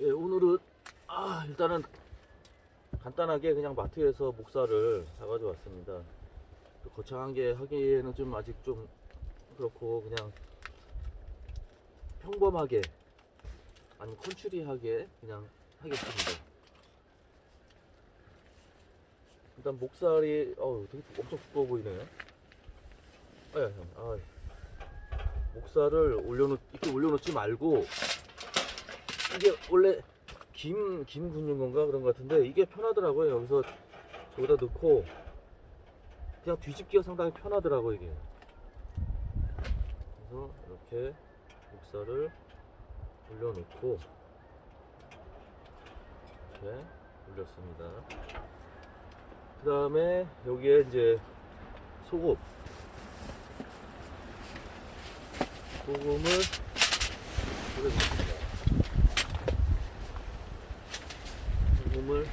예, 오늘은 아 일단은 간단하게 그냥 마트에서 목살을 사가지고 왔습니다. 또 거창한 게 하기에는 좀 아직 좀 그렇고 그냥 평범하게 아니 컨츄리하게 그냥 하겠습니다. 일단 목살이 어우 되게 두- 엄청 두꺼워 보이네요. 아야 형, 아 목살을 올려놓 이렇게 올려놓지 말고 이게 원래 김, 김 굽는 건가 그런 것 같은데 이게 편하더라고요. 여기서 저기다 넣고 그냥 뒤집기가 상당히 편하더라고요, 이게. 그래서 이렇게 목살을 올려놓고 이렇게 올렸습니다. 그 다음에 여기에 이제 소금. 소금을 我们